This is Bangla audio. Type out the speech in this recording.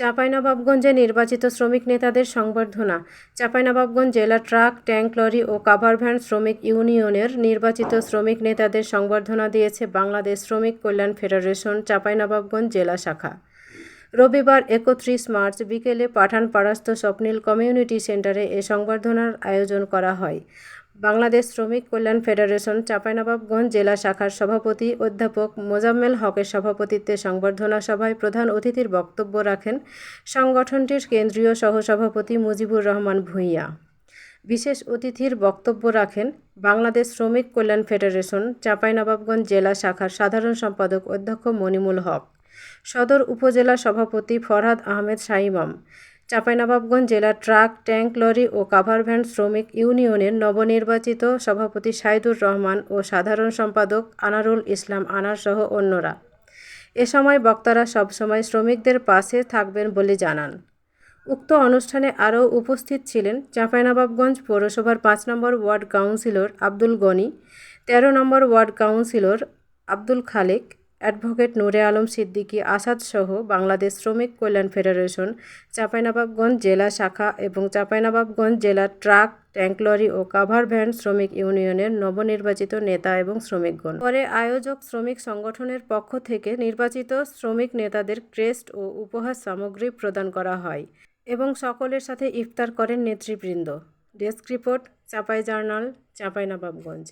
চাঁপাইনবাবগঞ্জে নির্বাচিত শ্রমিক নেতাদের সংবর্ধনা। চাঁপাইনবাবগঞ্জ জেলা ট্রাক, ট্যাঙ্ক, লরি ও কাভার ভ্যান শ্রমিক ইউনিয়নের নির্বাচিত শ্রমিক নেতাদের সংবর্ধনা দিয়েছে বাংলাদেশ শ্রমিক কল্যাণ ফেডারেশন চাঁপাইনবাবগঞ্জ জেলা শাখা। রবিবার একত্রিশ মার্চ বিকেলে পাঠানপাড়াস্থ স্বপ্নিল কমিউনিটি সেন্টারে এ সংবর্ধনার আয়োজন করা হয়। বাংলাদেশ শ্রমিক কল্যাণ ফেডারেশন চাঁপাইনবাবগঞ্জ জেলা শাখার সভাপতি অধ্যাপক মোজাম্মেল হকের সভাপতিত্বে সংবর্ধনা সভায় প্রধান অতিথির বক্তব্য রাখেন সংগঠনটির কেন্দ্রীয় সহসভাপতি মুজিবুর রহমান ভূঁইয়া। বিশেষ অতিথির বক্তব্য রাখেন বাংলাদেশ শ্রমিক কল্যাণ ফেডারেশন চাঁপাইনবাবগঞ্জ জেলা শাখার সাধারণ সম্পাদক অধ্যক্ষ মনিমুল হক, সদর উপজেলা সভাপতি ফরহাদ আহমেদ শাইমাম চাঁপাইনবাবগঞ্জ জেলা ট্রাক, ট্যাঙ্ক, লরি ও কাভার ভ্যান শ্রমিক ইউনিয়নের নবনির্বাচিত সভাপতি সাইদুর রহমান ও সাধারণ সম্পাদক আনারুল ইসলাম আনার সহ অন্যরা। এ সময় বক্তারা সবসময় শ্রমিকদের পাশে থাকবেন বলে জানান। উক্ত অনুষ্ঠানে আরও উপস্থিত ছিলেন চাঁপাইনবাবগঞ্জ পৌরসভার পাঁচ number ward councillor Abdul Gani, তেরো number ward councillor Abdul Khaleque advocate Nure Alam Siddiqui, Asad সহ বাংলাদেশ শ্রমিক কল্যাণ ফেডারেশন, চাঁপাইনবাবগঞ্জ জেলা শাখা এবং চাঁপাইনবাবগঞ্জ জেলা ট্রাক, ট্যাঙ্ক লরি ও কাভার ভ্যান শ্রমিক ইউনিয়নের নবনির্বাচিত নেতা এবং শ্রমিকগণ। পরে আয়োজক শ্রমিক সংগঠনের পক্ষ থেকে নির্বাচিত শ্রমিক নেতাদের ক্রেস্ট ও উপহার সামগ্রী প্রদান করা হয় এবং সকলের সাথে ইফতার করেন নেতৃবৃন্দ। Desk report, Chapai journal, Chapainawabganj.